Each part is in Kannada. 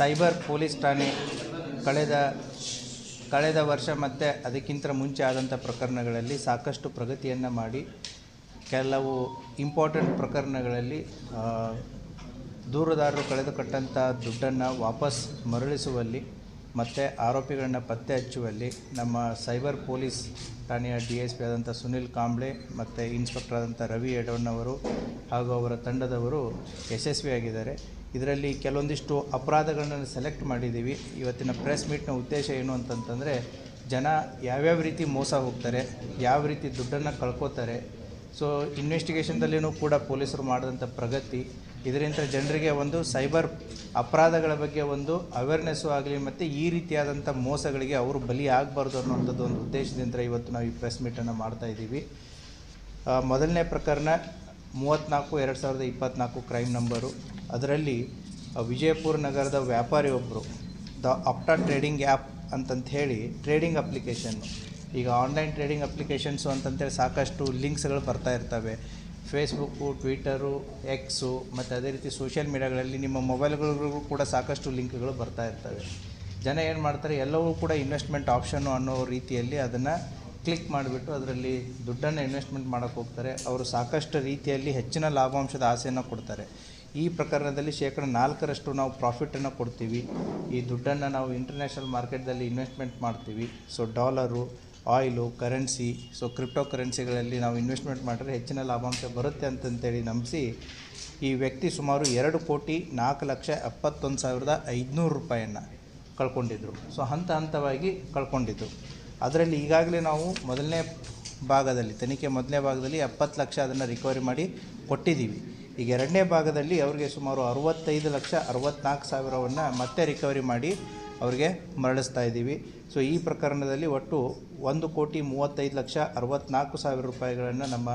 ಸೈಬರ್ ಪೊಲೀಸ್ ಠಾಣೆ ಕಳೆದ ಕಳೆದ ವರ್ಷ ಮತ್ತು ಅದಕ್ಕಿಂತ ಮುಂಚೆ ಆದಂಥ ಪ್ರಕರಣಗಳಲ್ಲಿ ಸಾಕಷ್ಟು ಪ್ರಗತಿಯನ್ನು ಮಾಡಿ, ಕೆಲವು ಇಂಪಾರ್ಟೆಂಟ್ ಪ್ರಕರಣಗಳಲ್ಲಿ ದೂರದಾರರು ಕಳೆದುಕೊಟ್ಟಂಥ ದುಡ್ಡನ್ನು ವಾಪಸ್ ಮರಳಿಸುವಲ್ಲಿ ಮತ್ತು ಆರೋಪಿಗಳನ್ನು ಪತ್ತೆ ಹಚ್ಚುವಲ್ಲಿ ನಮ್ಮ ಸೈಬರ್ ಪೊಲೀಸ್ ಠಾಣೆಯ ಡಿ ಎಸ್ ಪಿ ಆದಂಥ ಸುನಿಲ್ ಕಾಂಬ್ಳೆ ಮತ್ತು ಇನ್ಸ್ಪೆಕ್ಟರ್ ಆದಂಥ ರವಿ ಎಡವಣ್ಣವರು ಹಾಗೂ ಅವರ ತಂಡದವರು ಯಶಸ್ವಿಯಾಗಿದ್ದಾರೆ. ಇದರಲ್ಲಿ ಕೆಲವೊಂದಿಷ್ಟು ಅಪರಾಧಗಳನ್ನು ಸೆಲೆಕ್ಟ್ ಮಾಡಿದ್ದೀವಿ. ಇವತ್ತಿನ ಪ್ರೆಸ್ ಮೀಟ್ನ ಉದ್ದೇಶ ಏನು ಅಂತಂತಂದರೆ, ಜನ ಯಾವ್ಯಾವ ರೀತಿ ಮೋಸ ಹೋಗ್ತಾರೆ, ಯಾವ ರೀತಿ ದುಡ್ಡನ್ನು ಕಳ್ಕೊತಾರೆ ಸೊ ಇನ್ವೆಸ್ಟಿಗೇಷನ್ದಲ್ಲಿಯೂ ಕೂಡ ಪೊಲೀಸರು ಮಾಡಿದಂಥ ಪ್ರಗತಿ, ಇದರಿಂದ ಜನರಿಗೆ ಒಂದು ಸೈಬರ್ ಅಪರಾಧಗಳ ಬಗ್ಗೆ ಒಂದು ಅವೇರ್ನೆಸ್ಸು ಆಗಲಿ ಮತ್ತು ಈ ರೀತಿಯಾದಂಥ ಮೋಸಗಳಿಗೆ ಅವರು ಬಲಿ ಆಗಬಾರ್ದು ಅನ್ನೋಂಥದ್ದು ಒಂದು ಉದ್ದೇಶದಿಂದ ಇವತ್ತು ನಾವು ಈ ಪ್ರೆಸ್ ಮೀಟನ್ನು ಮಾಡ್ತಾ ಇದ್ದೀವಿ. ಮೊದಲನೇ ಪ್ರಕರಣ ಮೂವತ್ತ್ನಾಲ್ಕು ಎರಡು ಸಾವಿರದ ಇಪ್ಪತ್ತ್ನಾಲ್ಕು ಕ್ರೈಮ್ ನಂಬರು. ಅದರಲ್ಲಿ ವಿಜಯಪುರ ನಗರದ ವ್ಯಾಪಾರಿ ಒಬ್ಬರು ದ ಆಪ್ಟಾ ಟ್ರೇಡಿಂಗ್ ಆ್ಯಪ್ ಅಂತಂತ ಹೇಳಿ, ಟ್ರೇಡಿಂಗ್ ಅಪ್ಲಿಕೇಶನ್ನು ಈಗ ಆನ್ಲೈನ್ ಟ್ರೇಡಿಂಗ್ ಅಪ್ಲಿಕೇಶನ್ಸು ಅಂತಂತೇಳಿ ಸಾಕಷ್ಟು ಲಿಂಕ್ಸ್ಗಳು ಬರ್ತಾ ಇರ್ತವೆ. ಫೇಸ್ಬುಕ್ಕು ಟ್ವಿಟರು ಎಕ್ಸು, ಮತ್ತು ಅದೇ ರೀತಿ ಸೋಷಿಯಲ್ ಮೀಡಿಯಾಗಳಲ್ಲಿ ನಿಮ್ಮ ಮೊಬೈಲ್ಗಳಿಗೂ ಕೂಡ ಸಾಕಷ್ಟು ಲಿಂಕ್ಗಳು ಬರ್ತಾ ಇರ್ತವೆ. ಜನ ಏನು ಮಾಡ್ತಾರೆ ಎಲ್ಲವೂ ಕೂಡ ಇನ್ವೆಸ್ಟ್ಮೆಂಟ್ ಆಪ್ಷನ್ನು ಅನ್ನೋ ರೀತಿಯಲ್ಲಿ ಅದನ್ನು ಕ್ಲಿಕ್ ಮಾಡಿಬಿಟ್ಟು ಅದರಲ್ಲಿ ದುಡ್ಡನ್ನು ಇನ್ವೆಸ್ಟ್ಮೆಂಟ್ ಮಾಡೋಕೆ ಹೋಗ್ತಾರೆ. ಅವರು ಸಾಕಷ್ಟು ರೀತಿಯಲ್ಲಿ ಹೆಚ್ಚಿನ ಲಾಭಾಂಶದ ಆಸೆಯನ್ನು ಕೊಡ್ತಾರೆ. ಈ ಪ್ರಕರಣದಲ್ಲಿ ಶೇಕಡ ನಾಲ್ಕರಷ್ಟು ನಾವು ಪ್ರಾಫಿಟನ್ನು ಕೊಡ್ತೀವಿ. ಈ ದುಡ್ಡನ್ನು ನಾವು ಇಂಟರ್ನ್ಯಾಷನಲ್ ಮಾರ್ಕೆಟ್ದಲ್ಲಿ ಇನ್ವೆಸ್ಟ್ಮೆಂಟ್ ಮಾಡ್ತೀವಿ. So dollar oil currency so crypto ಕರೆನ್ಸಿಗಳಲ್ಲಿ ನಾವು ಇನ್ವೆಸ್ಟ್ಮೆಂಟ್ ಮಾಡಿದ್ರೆ ಹೆಚ್ಚಿನ ಲಾಭಾಂಶ ಬರುತ್ತೆ ಅಂತಂತೇಳಿ ನಂಬಿಸಿ ಈ ವ್ಯಕ್ತಿ ಸುಮಾರು ಎರಡು ಕೋಟಿ ನಾಲ್ಕು ಲಕ್ಷ ಎಪ್ಪತ್ತೊಂದು ಸಾವಿರದ ಐದುನೂರು ರೂಪಾಯಿಯನ್ನು ಕಳ್ಕೊಂಡಿದ್ರು. ಸೊ ಹಂತ ಹಂತವಾಗಿ ಕಳ್ಕೊಂಡಿದ್ರು. ಅದರಲ್ಲಿ ಈಗಾಗಲೇ ನಾವು ಮೊದಲನೇ ಭಾಗದಲ್ಲಿ, ತನಿಖೆ ಮೊದಲನೇ ಭಾಗದಲ್ಲಿ ಎಪ್ಪತ್ತು ಲಕ್ಷ ಅದನ್ನು ರಿಕವರಿ ಮಾಡಿ ಕೊಟ್ಟಿದ್ದೀವಿ. ಈಗ ಎರಡನೇ ಭಾಗದಲ್ಲಿ ಅವರಿಗೆ ಸುಮಾರು ಅರುವತ್ತೈದು ಲಕ್ಷ ಅರವತ್ತ್ನಾಲ್ಕು ಸಾವಿರವನ್ನು ಮತ್ತೆ ರಿಕವರಿ ಮಾಡಿ ಅವರಿಗೆ ಮರಳಿಸ್ತಾ ಇದ್ದೀವಿ. ಸೊ ಈ ಪ್ರಕರಣದಲ್ಲಿ ಒಟ್ಟು ಒಂದು ಕೋಟಿ ಮೂವತ್ತೈದು ಲಕ್ಷ ಅರವತ್ತ್ನಾಲ್ಕು ಸಾವಿರ ರೂಪಾಯಿಗಳನ್ನು ನಮ್ಮ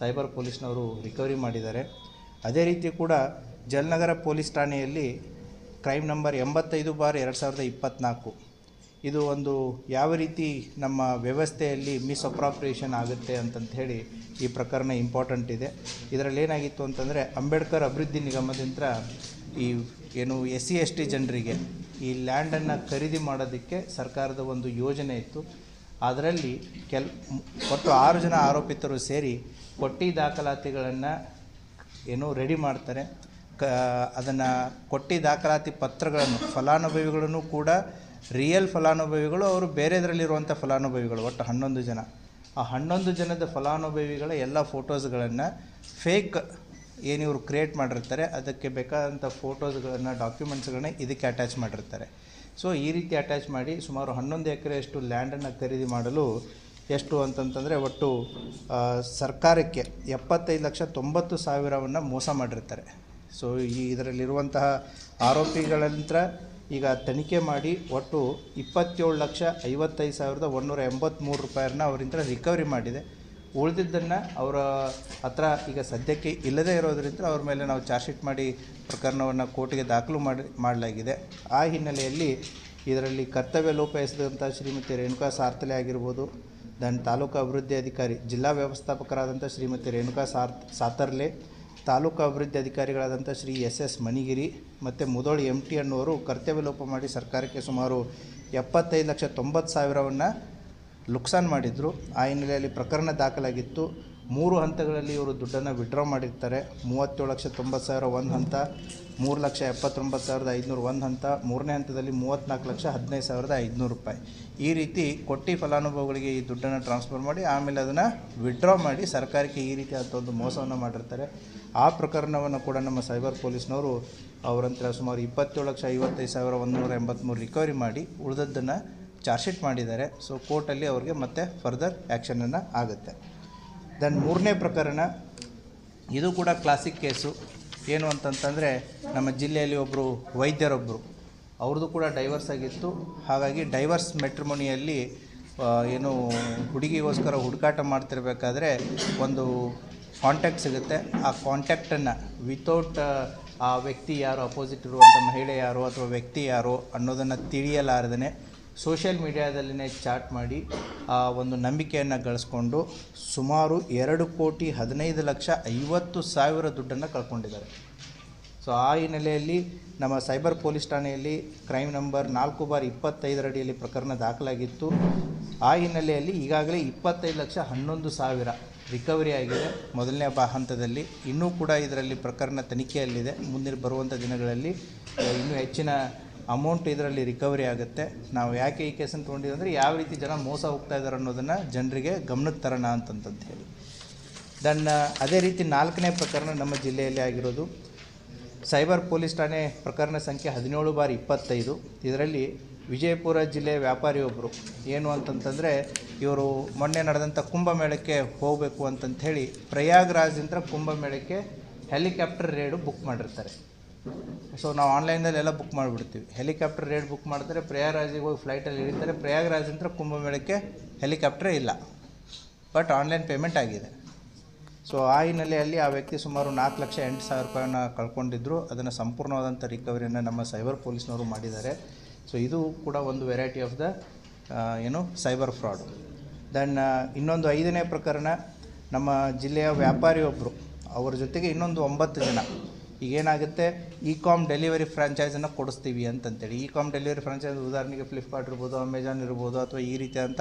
ಸೈಬರ್ ಪೊಲೀಸ್ನವರು ರಿಕವರಿ ಮಾಡಿದ್ದಾರೆ. ಅದೇ ರೀತಿ ಕೂಡ ಜಲನಗರ ಪೊಲೀಸ್ ಠಾಣೆಯಲ್ಲಿ ಕ್ರೈಮ್ ನಂಬರ್ ಎಂಬತ್ತೈದು ಬಾರ್ ಎರಡು ಸಾವಿರದ ಇಪ್ಪತ್ತ್ನಾಲ್ಕು ಇದು ಒಂದು ಯಾವ ರೀತಿ ನಮ್ಮ ವ್ಯವಸ್ಥೆಯಲ್ಲಿ ಮಿಸ್ಅಪ್ರಾಪ್ರಿಯೇಷನ್ ಆಗುತ್ತೆ ಅಂತಂತ ಹೇಳಿ ಈ ಪ್ರಕರಣ ಇಂಪಾರ್ಟೆಂಟ್ ಇದೆ. ಇದರಲ್ಲಿ ಏನಾಗಿತ್ತು ಅಂತಂದರೆ ಅಂಬೇಡ್ಕರ್ ಅಭಿವೃದ್ಧಿ ನಿಗಮದಿಂದ ಈ ಏನು ಎಸ್ ಸಿ ಎಸ್ ಟಿ ಜನರಿಗೆ ಈ ಲ್ಯಾಂಡನ್ನು ಖರೀದಿ ಮಾಡೋದಕ್ಕೆ ಸರ್ಕಾರದ ಒಂದು ಯೋಜನೆ ಇತ್ತು. ಅದರಲ್ಲಿ ಕೆಲ್ ಒಟ್ಟು ಆರು ಜನ ಆರೋಪಿತರು ಸೇರಿ ಕೊಟ್ಟಿ ದಾಖಲಾತಿಗಳನ್ನು ಏನು ರೆಡಿ ಮಾಡ್ತಾರೆ. ಕ ಅದನ್ನು ಕೊಟ್ಟಿ ದಾಖಲಾತಿ ಪತ್ರಗಳನ್ನು ಫಲಾನುಭವಿಗಳನ್ನು ಕೂಡ ರಿಯಲ್ ಫಲಾನುಭವಿಗಳು ಅವರು ಬೇರೆದರಲ್ಲಿರುವಂಥ ಫಲಾನುಭವಿಗಳು, ಒಟ್ಟು ಹನ್ನೊಂದು ಜನ. ಆ ಹನ್ನೊಂದು ಜನದ ಫಲಾನುಭವಿಗಳ ಎಲ್ಲ ಫೋಟೋಸ್ಗಳನ್ನು ಫೇಕ್ ಏನಿವರು ಕ್ರಿಯೇಟ್ ಮಾಡಿರ್ತಾರೆ, ಅದಕ್ಕೆ ಬೇಕಾದಂಥ ಫೋಟೋಸ್ಗಳನ್ನು, ಡಾಕ್ಯುಮೆಂಟ್ಸ್ಗಳನ್ನ ಇದಕ್ಕೆ ಅಟ್ಯಾಚ್ ಮಾಡಿರ್ತಾರೆ. ಸೊ ಈ ರೀತಿ ಅಟ್ಯಾಚ್ ಮಾಡಿ ಸುಮಾರು ಹನ್ನೊಂದು ಎಕರೆಯಷ್ಟು ಲ್ಯಾಂಡನ್ನು ಖರೀದಿ ಮಾಡಲು ಎಷ್ಟು ಅಂತಂತಂದರೆ ಒಟ್ಟು ಸರ್ಕಾರಕ್ಕೆ ಎಪ್ಪತ್ತೈದು ಲಕ್ಷ ತೊಂಬತ್ತು ಸಾವಿರವನ್ನು ಮೋಸ ಮಾಡಿರ್ತಾರೆ. ಸೊ ಈ ಇದರಲ್ಲಿರುವಂತಹ ಆರೋಪಿಗಳಂತ್ರ ಈಗ ತನಿಖೆ ಮಾಡಿ ಒಟ್ಟು ಇಪ್ಪತ್ತೇಳು ಲಕ್ಷ ಐವತ್ತೈದು ಸಾವಿರದ ಒಂದೂರ ಎಂಬತ್ತ್ಮೂರು ರೂಪಾಯಿನ ಅವರಿಂದ ರಿಕವರಿ ಮಾಡಿದೆ. ಉಳಿದಿದ್ದನ್ನು ಅವರ ಹತ್ರ ಈಗ ಸದ್ಯಕ್ಕೆ ಇಲ್ಲದೇ ಇರೋದರಿಂದ ಅವ್ರ ಮೇಲೆ ನಾವು ಚಾರ್ಜ್ ಶೀಟ್ ಮಾಡಿ ಪ್ರಕರಣವನ್ನು ಕೋರ್ಟಿಗೆ ದಾಖಲು ಮಾಡಿ, ಮಾಡಲಾಗಿದೆ. ಆ ಹಿನ್ನೆಲೆಯಲ್ಲಿ ಇದರಲ್ಲಿ ಕರ್ತವ್ಯ ಲೋಪ ಎಸೆದಂಥ ಶ್ರೀಮತಿ ರೇಣುಕಾ ಸಾರ್ತಲೆ ಆಗಿರ್ಬೋದು, ದನ್ ತಾಲೂಕು ಅಭಿವೃದ್ಧಿ ಅಧಿಕಾರಿ, ಜಿಲ್ಲಾ ವ್ಯವಸ್ಥಾಪಕರಾದಂಥ ಶ್ರೀಮತಿ ರೇಣುಕಾ ಸಾರ್, ಸಾತರ್ಲೆ ತಾಲೂಕು ಅಭಿವೃದ್ಧಿ ಅಧಿಕಾರಿಗಳಾದಂಥ ಶ್ರೀ ಎಸ್ ಎಸ್ ಮನಿಗಿರಿ ಮತ್ತು ಮುದೋಳಿ ಎಂ ಟಿ ಅನ್ನೋರು ಕರ್ತವ್ಯ ಲೋಪ ಮಾಡಿ ಸರ್ಕಾರಕ್ಕೆ ಸುಮಾರು ಎಪ್ಪತ್ತೈದು ಲಕ್ಷ ತೊಂಬತ್ತು ಸಾವಿರವನ್ನು ಲುಕ್ಸಾನ್ ಮಾಡಿದ್ರು. ಆ ಹಿನ್ನೆಲೆಯಲ್ಲಿ ಪ್ರಕರಣ ದಾಖಲಾಗಿತ್ತು. ಮೂರು ಹಂತಗಳಲ್ಲಿ ಇವರು ದುಡ್ಡನ್ನು ವಿಡ್ರಾ ಮಾಡಿರ್ತಾರೆ. ಮೂವತ್ತೇಳು ಲಕ್ಷ ತೊಂಬತ್ತು ಸಾವಿರ ಒಂದು ಹಂತ, ಮೂರು ಲಕ್ಷ ಎಪ್ಪತ್ತೊಂಬತ್ತು ಸಾವಿರದ ಐದುನೂರು ಒಂದು ಹಂತ, ಮೂರನೇ ಹಂತದಲ್ಲಿ ಮೂವತ್ತ್ನಾಲ್ಕು ಲಕ್ಷ ಹದಿನೈದು ಸಾವಿರದ ಐದುನೂರು ರೂಪಾಯಿ. ಈ ರೀತಿ ಕೊಟ್ಟಿ ಫಲಾನುಭವಿಗಳಿಗೆ ಈ ದುಡ್ಡನ್ನು ಟ್ರಾನ್ಸ್ಫರ್ ಮಾಡಿ, ಆಮೇಲೆ ಅದನ್ನು ವಿಡ್ರಾ ಮಾಡಿ ಸರ್ಕಾರಕ್ಕೆ ಈ ರೀತಿಯಾದಂಥ ಒಂದು ಮೋಸವನ್ನು ಮಾಡಿರ್ತಾರೆ. ಆ ಪ್ರಕರಣವನ್ನು ಕೂಡ ನಮ್ಮ ಸೈಬರ್ ಪೊಲೀಸ್ನವರು ಅವರಂತರ ಸುಮಾರು ಇಪ್ಪತ್ತೇಳು ಲಕ್ಷ ಐವತ್ತೈದು ಸಾವಿರ ಒಂದುನೂರ ಎಂಬತ್ತ್ಮೂರು ರಿಕವರಿ ಮಾಡಿ, ಉಳಿದದ್ದನ್ನು ಚಾರ್ಜ್ ಶೀಟ್ ಮಾಡಿದ್ದಾರೆ. ಸೊ ಕೋರ್ಟಲ್ಲಿ ಅವ್ರಿಗೆ ಮತ್ತೆ ಫರ್ದರ್ ಆ್ಯಕ್ಷನನ್ನು ಆಗುತ್ತೆ. ದೆನ್ ಮೂರನೇ ಪ್ರಕರಣ, ಇದು ಕೂಡ ಕ್ಲಾಸಿಕ್ ಕೇಸು ಏನು ಅಂತಂತಂದರೆ, ನಮ್ಮ ಜಿಲ್ಲೆಯಲ್ಲಿ ಒಬ್ಬರು ವೈದ್ಯರೊಬ್ಬರು ಅವ್ರದ್ದು ಕೂಡ ಡೈವರ್ಸ್ ಆಗಿತ್ತು. ಹಾಗಾಗಿ ಡೈವರ್ಸ್ ಮೆಟ್ರಿಮೊನಿಯಲ್ಲಿ ಏನು ಹುಡುಗಿಗೋಸ್ಕರ ಹುಡುಕಾಟ ಮಾಡ್ತಿರ್ಬೇಕಾದ್ರೆ ಒಂದು ಕಾಂಟ್ಯಾಕ್ಟ್ ಸಿಗುತ್ತೆ. ಆ ಕಾಂಟ್ಯಾಕ್ಟನ್ನು ವಿತೌಟ್ ಆ ವ್ಯಕ್ತಿ ಯಾರು ಅಪೋಸಿಟ್ ಇರುವಂಥ ಮಹಿಳೆ ಯಾರು ಅಥವಾ ವ್ಯಕ್ತಿ ಯಾರು ಅನ್ನೋದನ್ನು ತಿಳಿಯಲಾರದೇ ಸೋಷಿಯಲ್ ಮೀಡಿಯಾದಲ್ಲಿನೇ ಚಾಟ್ ಮಾಡಿ ಆ ಒಂದು ನಂಬಿಕೆಯನ್ನು ಗಳಿಸ್ಕೊಂಡು ಸುಮಾರು ಎರಡು ಕೋಟಿ ಹದಿನೈದು ಲಕ್ಷ ಐವತ್ತು ಸಾವಿರ ದುಡ್ಡನ್ನು ಕಳ್ಕೊಂಡಿದ್ದಾರೆ. ಸೊ ಆ ಹಿನ್ನೆಲೆಯಲ್ಲಿ ನಮ್ಮ ಸೈಬರ್ ಪೊಲೀಸ್ ಠಾಣೆಯಲ್ಲಿ ಕ್ರೈಮ್ ನಂಬರ್ ನಾಲ್ಕು ಬಾರ್ ಇಪ್ಪತ್ತೈದರ ಅಡಿಯಲ್ಲಿ ಪ್ರಕರಣ ದಾಖಲಾಗಿತ್ತು. ಆ ಹಿನ್ನೆಲೆಯಲ್ಲಿ ಈಗಾಗಲೇ ಇಪ್ಪತ್ತೈದು ಲಕ್ಷ ಹನ್ನೊಂದು ಸಾವಿರ ರಿಕವರಿ ಆಗಿದೆ. ಮೊದಲನೇ ಬಾ ಹಂತದಲ್ಲಿ ಇನ್ನೂ ಕೂಡ ಇದರಲ್ಲಿ ಪ್ರಕರಣ ತನಿಖೆಯಲ್ಲಿದೆ. ಮುಂದಿನ ಬರುವಂಥ ದಿನಗಳಲ್ಲಿ ಇನ್ನೂ ಹೆಚ್ಚಿನ ಅಮೌಂಟ್ ಇದರಲ್ಲಿ ರಿಕವರಿ ಆಗುತ್ತೆ. ನಾವು ಯಾಕೆ ಈ ಕೇಸನ್ನು ತೊಗೊಂಡಿದ್ದೀವಿ ಅಂದರೆ ಯಾವ ರೀತಿ ಜನ ಮೋಸ ಹೋಗ್ತಾ ಇದ್ದಾರೆ ಅನ್ನೋದನ್ನು ಜನರಿಗೆ ಗಮನಕ್ಕೆ ತರೋಣ ಅಂತಂತಂತ ಹೇಳಿ. ದನ್ ಅದೇ ರೀತಿ ನಾಲ್ಕನೇ ಪ್ರಕರಣ ನಮ್ಮ ಜಿಲ್ಲೆಯಲ್ಲಿ ಆಗಿರೋದು. ಸೈಬರ್ ಪೊಲೀಸ್ ಠಾಣೆ ಪ್ರಕರಣ ಸಂಖ್ಯೆ ಹದಿನೇಳು ಬಾರಿ ಇಪ್ಪತ್ತೈದು. ಇದರಲ್ಲಿ ವಿಜಯಪುರ ಜಿಲ್ಲೆಯ ವ್ಯಾಪಾರಿಯೊಬ್ಬರು ಏನು ಅಂತಂತಂದರೆ, ಇವರು ಮೊನ್ನೆ ನಡೆದಂಥ ಕುಂಭಮೇಳಕ್ಕೆ ಹೋಗಬೇಕು ಅಂತಂಥೇಳಿ ಅಂತ ಕುಂಭಮೇಳಕ್ಕೆ ಹೆಲಿಕಾಪ್ಟರ್ ರೇಡು ಬುಕ್ ಮಾಡಿರ್ತಾರೆ. ಸೊ ನಾವು ಆನ್ಲೈನಲ್ಲಿ ಎಲ್ಲ ಬುಕ್ ಮಾಡಿಬಿಡ್ತೀವಿ. ಹೆಲಿಕಾಪ್ಟರ್ ರೇಟ್ ಬುಕ್ ಮಾಡಿದ್ರೆ ಪ್ರಯಾಗ್ರಾಜಿಗೆ ಹೋಗಿ ಫ್ಲೈಟಲ್ಲಿ ಇಳಿತಾರೆ ಪ್ರಯಾಗ್ರಾಜಿಂದ ಕುಂಭಮೇಳಕ್ಕೆ ಹೆಲಿಕಾಪ್ಟ್ರೇ ಇಲ್ಲ. ಬಟ್ ಆನ್ಲೈನ್ ಪೇಮೆಂಟ್ ಆಗಿದೆ. ಸೊ ಆ ಹಿನ್ನೆಲೆಯಲ್ಲಿ ಆ ವ್ಯಕ್ತಿ ಸುಮಾರು ನಾಲ್ಕು ಲಕ್ಷ ಎಂಟು ಸಾವಿರ ರೂಪಾಯಿನ ಕಳ್ಕೊಂಡಿದ್ರು. ಅದನ್ನು ಸಂಪೂರ್ಣವಾದಂಥ ರಿಕವರಿಯನ್ನು ನಮ್ಮ ಸೈಬರ್ ಪೊಲೀಸ್ನವರು ಮಾಡಿದ್ದಾರೆ. ಸೊ ಇದು ಕೂಡ ಒಂದು ವೆರೈಟಿ ಆಫ್ ದ ಏನು ಸೈಬರ್ ಫ್ರಾಡ್ ದೆನ್ ಇನ್ನೊಂದು ಐದನೇ ಪ್ರಕರಣ, ನಮ್ಮ ಜಿಲ್ಲೆಯ ವ್ಯಾಪಾರಿಯೊಬ್ಬರು ಅವರ ಜೊತೆಗೆ ಇನ್ನೊಂದು ಒಂಬತ್ತು ಜನ ಈಗೇನಾಗುತ್ತೆ? ಇ ಕಾಮ್ ಡೆಲಿವರಿ ಫ್ರಾಂಚೈಸನ್ನು ಕೊಡಿಸ್ತೀವಿ ಅಂತಂತೇಳಿ. ಇ ಕಾಮ್ ಡೆಲಿವರಿ ಫ್ರಾಂಚೈಸ್ ಉದಾಹರಣೆಗೆ ಫ್ಲಿಪ್ಕಾರ್ಟ್ ಇರ್ಬೋದು ಅಮೆಜಾನ್ ಇರ್ಬೋದು, ಅಥವಾ ಈ ರೀತಿಯಾದಂಥ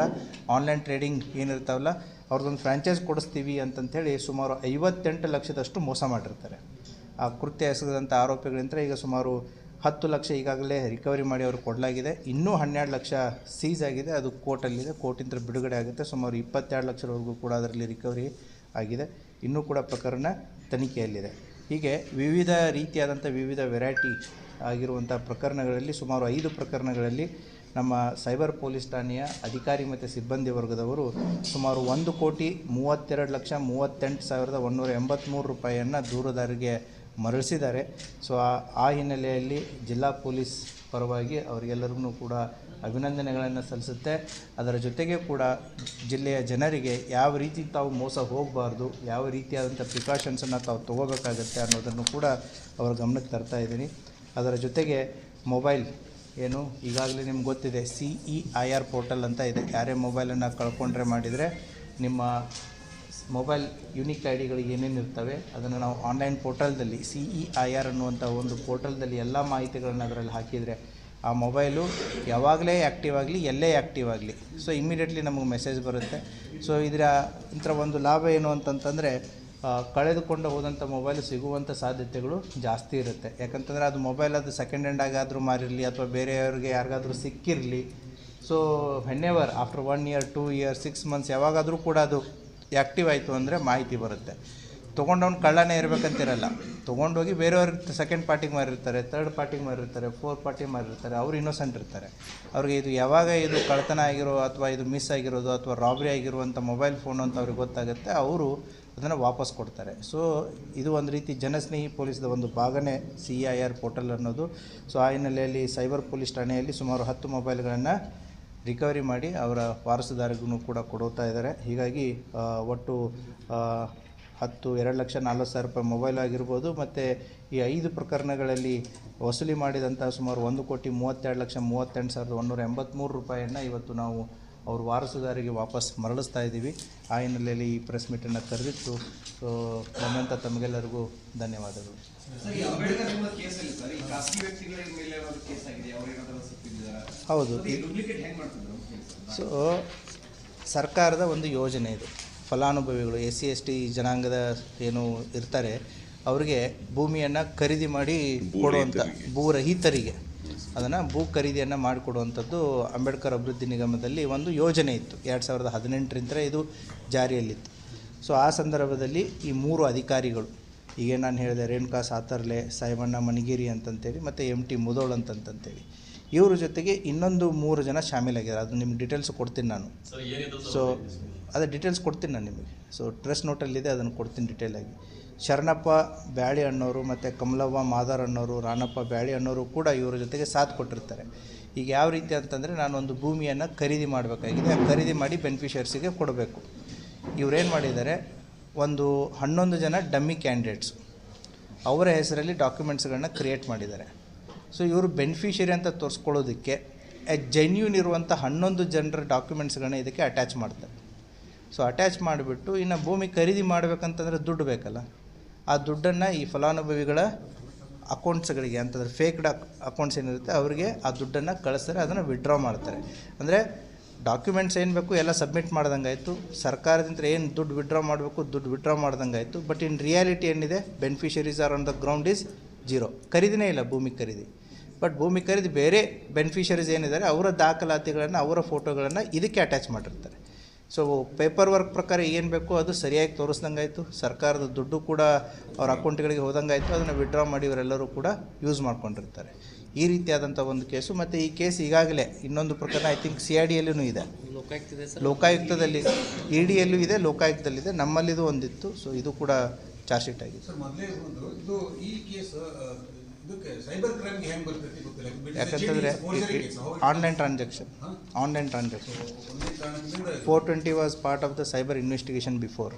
ಆನ್ಲೈನ್ ಟ್ರೇಡಿಂಗ್ ಏನಿರ್ತಾವಲ್ಲ ಅವ್ರದ್ದೊಂದು ಫ್ರಾಂಚೈಸ್ ಕೊಡಿಸ್ತೀವಿ ಅಂತಂಥೇಳಿ ಸುಮಾರು ಐವತ್ತೆಂಟು ಲಕ್ಷದಷ್ಟು ಮೋಸ ಮಾಡಿರ್ತಾರೆ. ಆ ಕೃತ್ಯ ಎಸಗದಂಥ ಆರೋಪಿಗಳಿಂದ ಈಗ ಸುಮಾರು ಹತ್ತು ಲಕ್ಷ ಈಗಾಗಲೇ ರಿಕವರಿ ಮಾಡಿ ಅವ್ರಿಗೆ ಕೊಡಲಾಗಿದೆ. ಇನ್ನೂ ಹನ್ನೆರಡು ಲಕ್ಷ ಸೀಸ್ ಆಗಿದೆ. ಅದು ಕೋರ್ಟಲ್ಲಿದೆ. ಕೋರ್ಟಿಂದ ಬಿಡುಗಡೆ ಆಗುತ್ತೆ. ಸುಮಾರು ಇಪ್ಪತ್ತೆರಡು ಲಕ್ಷದವರೆಗೂ ಕೂಡ ಅದರಲ್ಲಿ ರಿಕವರಿ ಆಗಿದೆ. ಇನ್ನೂ ಕೂಡ ಪ್ರಕರಣ ತನಿಖೆಯಲ್ಲಿದೆ. ಹೀಗೆ ವಿವಿಧ ರೀತಿಯಾದಂಥ ವಿವಿಧ ವೆರೈಟಿ ಆಗಿರುವಂಥ ಪ್ರಕರಣಗಳಲ್ಲಿ ಸುಮಾರು ಐದು ಪ್ರಕರಣಗಳಲ್ಲಿ ನಮ್ಮ ಸೈಬರ್ ಪೊಲೀಸ್ ಠಾಣೆಯ ಅಧಿಕಾರಿ ಮತ್ತು ಸಿಬ್ಬಂದಿ ವರ್ಗದವರು ಸುಮಾರು ಒಂದು ಕೋಟಿ ಮೂವತ್ತೆರಡು ಲಕ್ಷ ಮೂವತ್ತೆಂಟು ಸಾವಿರದ ಒಂದೂರ ಎಂಬತ್ತ್ಮೂರು ರೂಪಾಯಿಯನ್ನು ದೂರುದಾರರಿಗೆ ಮರಳಿಸಿದ್ದಾರೆ. ಸೊ ಆ- ಆ ಹಿನ್ನೆಲೆಯಲ್ಲಿ ಜಿಲ್ಲಾ ಪೊಲೀಸ್ ಪರವಾಗಿ ಅವರಿಗೆಲ್ಲರಿಗೂ ಕೂಡ ಅಭಿನಂದನೆಗಳನ್ನು ಸಲ್ಲಿಸುತ್ತೆ. ಅದರ ಜೊತೆಗೆ ಕೂಡ ಜಿಲ್ಲೆಯ ಜನರಿಗೆ ಯಾವ ರೀತಿ ತಾವು ಮೋಸ ಹೋಗಬಾರ್ದು, ಯಾವ ರೀತಿಯಾದಂಥ ಪ್ರಿಕಾಷನ್ಸನ್ನು ತಾವು ತೊಗೋಬೇಕಾಗತ್ತೆ ಅನ್ನೋದನ್ನು ಕೂಡ ಅವರ ಗಮನಕ್ಕೆ ತರ್ತಾ ಇದ್ದೀನಿ. ಅದರ ಜೊತೆಗೆ ಮೊಬೈಲ್ ಏನು ಈಗಾಗಲೇ ನಿಮ್ಗೆ ಗೊತ್ತಿದೆ C E I R portal ಅಂತ ಇದೆ. ಯಾರೇ ಮೊಬೈಲನ್ನು ಕಳ್ಕೊಂಡ್ರೆ ಮಾಡಿದರೆ ನಿಮ್ಮ ಮೊಬೈಲ್ ಯುನಿಕ್ ಐ ಡಿಗಳು ಏನೇನು ಇರ್ತವೆ, ಅದನ್ನು ನಾವು ಆನ್ಲೈನ್ ಪೋರ್ಟಲ್ದಲ್ಲಿ ಸಿ ಇ ಐ ಆರ್ ಅನ್ನುವಂಥ ಒಂದು ಪೋರ್ಟಲ್ದಲ್ಲಿ ಎಲ್ಲ ಮಾಹಿತಿಗಳನ್ನು ಅದರಲ್ಲಿ ಹಾಕಿದರೆ ಆ ಮೊಬೈಲು ಯಾವಾಗಲೇ ಆ್ಯಕ್ಟಿವ್ ಆಗಲಿ, ಎಲ್ಲೇ ಆ್ಯಕ್ಟಿವ್ ಆಗಲಿ. ಸೊ ಇಮ್ಮಿಡಿಯೇಟ್ಲಿ ನಮಗೆ ಮೆಸೇಜ್ ಬರುತ್ತೆ. ಸೊ ಇದರ ಇಂಥ ಒಂದು ಲಾಭ ಏನು ಅಂತಂತಂದರೆ ಕಳೆದುಕೊಂಡು ಹೋದಂಥ ಮೊಬೈಲ್ ಸಿಗುವಂಥ ಸಾಧ್ಯತೆಗಳು ಜಾಸ್ತಿ ಇರುತ್ತೆ. ಯಾಕಂತಂದರೆ ಅದು ಮೊಬೈಲ್ ಅದು ಸೆಕೆಂಡ್ ಹ್ಯಾಂಡ್ ಆಗಾದರೂ ಮಾರಿರಲಿ, ಅಥವಾ ಬೇರೆಯವ್ರಿಗೆ ಯಾರಿಗಾದರೂ ಸಿಕ್ಕಿರಲಿ. So whenever after one year two year six months ಯಾವಾಗಾದರೂ ಕೂಡ ಅದು ಆ್ಯಕ್ಟಿವ್ ಆಯಿತು ಅಂದರೆ ಮಾಹಿತಿ ಬರುತ್ತೆ. ತೊಗೊಂಡವ್ನು ಕಳ್ಳನೇ ಇರಬೇಕಂತಿರಲ್ಲ. ತೊಗೊಂಡೋಗಿ ಬೇರೆಯವ್ರಿಗೆ ಸೆಕೆಂಡ್ ಪಾರ್ಟಿಗೆ ಮಾರಿರ್ತಾರೆ ತರ್ಡ್ ಪಾರ್ಟಿಗೆ ಮಾರಿರ್ತಾರೆ ಫೋರ್ತ್ ಪಾರ್ಟಿಗೆ ಮಾರಿರ್ತಾರೆ, ಅವ್ರು ಇನ್ನೋಸೆಂಟ್ ಇರ್ತಾರೆ. ಅವ್ರಿಗೆ ಇದು ಯಾವಾಗ ಇದು ಕಳ್ತನ ಆಗಿರೋ ಅಥವಾ ಇದು ಮಿಸ್ ಆಗಿರೋದು ಅಥವಾ ರಾಬ್ರಿ ಆಗಿರುವಂಥ ಮೊಬೈಲ್ ಫೋನ್ ಅಂತ ಅವ್ರಿಗೆ ಗೊತ್ತಾಗುತ್ತೆ, ಅವರು ಅದನ್ನು ವಾಪಸ್ ಕೊಡ್ತಾರೆ. ಸೊ ಇದು ಒಂದು ರೀತಿ ಜನಸ್ನೇಹಿ ಪೊಲೀಸ್ದ ಒಂದು ಭಾಗನೇ ಸಿ ಐ ಆರ್ ಪೋರ್ಟಲ್ ಅನ್ನೋದು. ಸೊ ಆ ಹಿನ್ನೆಲೆಯಲ್ಲಿ ಸೈಬರ್ ಪೊಲೀಸ್ ಠಾಣೆಯಲ್ಲಿ ಸುಮಾರು ಹತ್ತು ಮೊಬೈಲ್ಗಳನ್ನು ರಿಕವರಿ ಮಾಡಿ ಅವರ ವಾರಸುದಾರಿಗೂ ಕೂಡ ಕೊಡುತ್ತಾ ಇದ್ದಾರೆ. ಹೀಗಾಗಿ ಒಟ್ಟು ಹತ್ತು, ಎರಡು ಲಕ್ಷ ನಲ್ವತ್ತು ಸಾವಿರ ರೂಪಾಯಿ ಮೊಬೈಲ್ ಆಗಿರ್ಬೋದು, ಮತ್ತು ಈ ಐದು ಪ್ರಕರಣಗಳಲ್ಲಿ ವಸೂಲಿ ಮಾಡಿದಂಥ ಸುಮಾರು ಒಂದು ಕೋಟಿ ಮೂವತ್ತೆರಡು ಲಕ್ಷ ಮೂವತ್ತೆಂಟು ಸಾವಿರದ ಒಂದೂರ ಎಂಬತ್ತ್ಮೂರು ರೂಪಾಯಿಯನ್ನು ಇವತ್ತು ನಾವು ಅವ್ರ ವಾರಸುದಾರಿಗೆ ವಾಪಸ್ ಮರಳಿಸ್ತಾ ಇದ್ದೀವಿ. ಆ ಹಿನ್ನೆಲೆಯಲ್ಲಿ ಈ ಪ್ರೆಸ್ ಮೀಟನ್ನು ಕರೆದಿತ್ತು ನಮ್ಮಂತ ತಮಗೆಲ್ಲರಿಗೂ ಧನ್ಯವಾದಗಳು. ಹೌದು. ಸೊ ಸರ್ಕಾರದ ಒಂದು ಯೋಜನೆ ಇದು. ಫಲಾನುಭವಿಗಳು ಎಸ್ ಸಿ ಎಸ್ ಟಿ ಜನಾಂಗದ ಏನು ಇರ್ತಾರೆ ಅವರಿಗೆ ಭೂಮಿಯನ್ನು ಖರೀದಿ ಮಾಡಿ ಕೊಡುವಂಥ ಭೂರಹಿತರಿಗೆ ಅದನ್ನು ಭೂ ಖರೀದಿಯನ್ನು ಮಾಡಿಕೊಡುವಂಥದ್ದು ಅಂಬೇಡ್ಕರ್ ಅಭಿವೃದ್ಧಿ ನಿಗಮದಲ್ಲಿ ಒಂದು ಯೋಜನೆ ಇತ್ತು. ಎರಡು ಸಾವಿರದ ಹದಿನೆಂಟರಿಂದ ಇದು ಜಾರಿಯಲ್ಲಿತ್ತು. ಸೊ ಆ ಸಂದರ್ಭದಲ್ಲಿ ಈ ಮೂರು ಅಧಿಕಾರಿಗಳು ಈಗ ನಾನು ಹೇಳಿದೆ ರೇಣುಕಾ ಸಾತರ್ಲೆ ಸಾಯಿಬಣ್ಣ ಮಣಿಗೇರಿ ಅಂತಂತೇಳಿ ಮತ್ತು ಎಂ ಟಿ ಮುದೋಳ್ ಅಂತಂತಂತೇಳಿ ಇವ್ರ ಜೊತೆಗೆ ಇನ್ನೊಂದು ಮೂರು ಜನ ಶಾಮೀಲಾಗಿದ್ದಾರೆ. ಅದು ನಿಮ್ಗೆ ಡೀಟೇಲ್ಸ್ ಕೊಡ್ತೀನಿ ನಾನು. ಸೊ ಅದೇ ಡೀಟೇಲ್ಸ್ ಕೊಡ್ತೀನಿ ನಾನು ನಿಮಗೆ. ಸೊ ಟ್ರೆಸ್ ನೋಟಲ್ಲಿದೆ ಅದನ್ನು ಕೊಡ್ತೀನಿ ಡೀಟೇಲಾಗಿ ಶರಣಪ್ಪ ಬ್ಯಾಳಿ ಅಣ್ಣವರು ಮತ್ತು ಕಮಲವ್ವ ಮಾದಾರ್ ಅಣ್ಣವರು ರಾಣಪ್ಪ ಬ್ಯಾಳಿ ಅಣ್ಣವರು ಕೂಡ ಇವರ ಜೊತೆಗೆ ಸಾಥ್ ಕೊಟ್ಟಿರ್ತಾರೆ. ಈಗ ಯಾವ ರೀತಿ ಅಂತಂದರೆ ನಾನೊಂದು ಭೂಮಿಯನ್ನು ಖರೀದಿ ಮಾಡಬೇಕಾಗಿದೆ. ಆ ಖರೀದಿ ಮಾಡಿ ಬೆನಿಫಿಷರ್ಸಿಗೆ ಕೊಡಬೇಕು. ಇವರೇನು ಮಾಡಿದ್ದಾರೆ? ಒಂದು ಹನ್ನೊಂದು ಜನ ಡಮ್ಮಿ ಕ್ಯಾಂಡಿಡೇಟ್ಸ್ ಅವರ ಹೆಸರಲ್ಲಿ ಡಾಕ್ಯುಮೆಂಟ್ಸ್ಗಳನ್ನ ಕ್ರಿಯೇಟ್ ಮಾಡಿದ್ದಾರೆ. ಸೊ ಇವರು ಬೆನಿಫಿಷರಿ ಅಂತ ತೋರಿಸ್ಕೊಳ್ಳೋದಕ್ಕೆ ಜೆನ್ಯೂನ್ ಇರುವಂಥ ಹನ್ನೊಂದು ಜನರ ಡಾಕ್ಯುಮೆಂಟ್ಸ್ಗಳನ್ನ ಇದಕ್ಕೆ ಅಟ್ಯಾಚ್ ಮಾಡ್ತಾರೆ. ಸೊ ಅಟ್ಯಾಚ್ ಮಾಡಿಬಿಟ್ಟು ಇನ್ನು ಭೂಮಿ ಖರೀದಿ ಮಾಡಬೇಕಂತಂದರೆ ದುಡ್ಡು ಬೇಕಲ್ಲ. ಆ ದುಡ್ಡನ್ನು ಈ ಫಲಾನುಭವಿಗಳ ಅಕೌಂಟ್ಸ್ಗಳಿಗೆ ಅಂತಂದರೆ ಡಾಕ್ ಅಕೌಂಟ್ಸ್ ಏನಿರುತ್ತೆ, ಅವರಿಗೆ ಆ ದುಡ್ಡನ್ನು ಕಳಿಸ್ತಾರೆ, ಅದನ್ನು ವಿಡ್ರಾ ಮಾಡ್ತಾರೆ. ಅಂದರೆ ಡಾಕ್ಯುಮೆಂಟ್ಸ್ ಏನು ಬೇಕು ಎಲ್ಲ ಸಬ್ಮಿಟ್ ಮಾಡ್ದಂಗೆ ಆಯಿತು ಸರ್ಕಾರದಿಂದ ಏನು ದುಡ್ಡು ವಿಡ್ರಾ ಮಾಡಬೇಕು, ದುಡ್ಡು ವಿಡ್ರಾ ಮಾಡ್ದಂಗೆ ಆಯಿತು ಬಟ್ ಇನ್ ರಿಯಾಲಿಟಿ ಏನಿದೆ? Beneficiaries are on the ground is zero ಖರೀದಿನೇ ಇಲ್ಲ ಭೂಮಿ ಖರೀದಿ. ಬಟ್ ಭೂಮಿ ಖರೀದಿ ಬೇರೆ ಬೆನಿಫಿಷರೀಸ್ ಏನಿದ್ದಾರೆ ಅವರ ದಾಖಲಾತಿಗಳನ್ನು ಅವರ ಫೋಟೋಗಳನ್ನು ಇದಕ್ಕೆ ಅಟ್ಯಾಚ್ ಮಾಡಿರ್ತಾರೆ. ಸೊ ಪೇಪರ್ ವರ್ಕ್ ಪ್ರಕಾರ ಏನು ಬೇಕೋ ಅದು ಸರಿಯಾಗಿ ತೋರಿಸ್ದಂಗೆ ಆಯಿತು. ಸರ್ಕಾರದ ದುಡ್ಡು ಕೂಡ ಅವ್ರ ಅಕೌಂಟ್ಗಳಿಗೆ ಹೋದಂಗೆ ಆಯಿತು. ಅದನ್ನು ವಿಡ್ರಾ ಮಾಡಿ ಇವರೆಲ್ಲರೂ ಕೂಡ ಯೂಸ್ ಮಾಡ್ಕೊಂಡಿರ್ತಾರೆ. ಈ ರೀತಿಯಾದಂಥ ಒಂದು ಕೇಸು ಮತ್ತು ಈ ಕೇಸ್ ಈಗಾಗಲೇ ಇನ್ನೊಂದು ಪ್ರಕರಣ ಐ ಥಿಂಕ್ ಸಿ ಆ ಡಿ ಅಲ್ಲೂ ಇದೆ. ಸರ್? ಲೋಕಾಯುಕ್ತದಲ್ಲಿ ಇ ಡಿಯಲ್ಲೂ ಇದೆ ಲೋಕಾಯುಕ್ತದಲ್ಲಿದೆ ನಮ್ಮಲ್ಲಿದು ಒಂದಿತ್ತು. ಸೊ ಇದು ಕೂಡ ಚಾರ್ಜ್ ಶೀಟ್ ಆಗಿದೆ. ಯಾಕಂತಂದರೆ online transaction online transaction four twenty was part of the cyber investigation before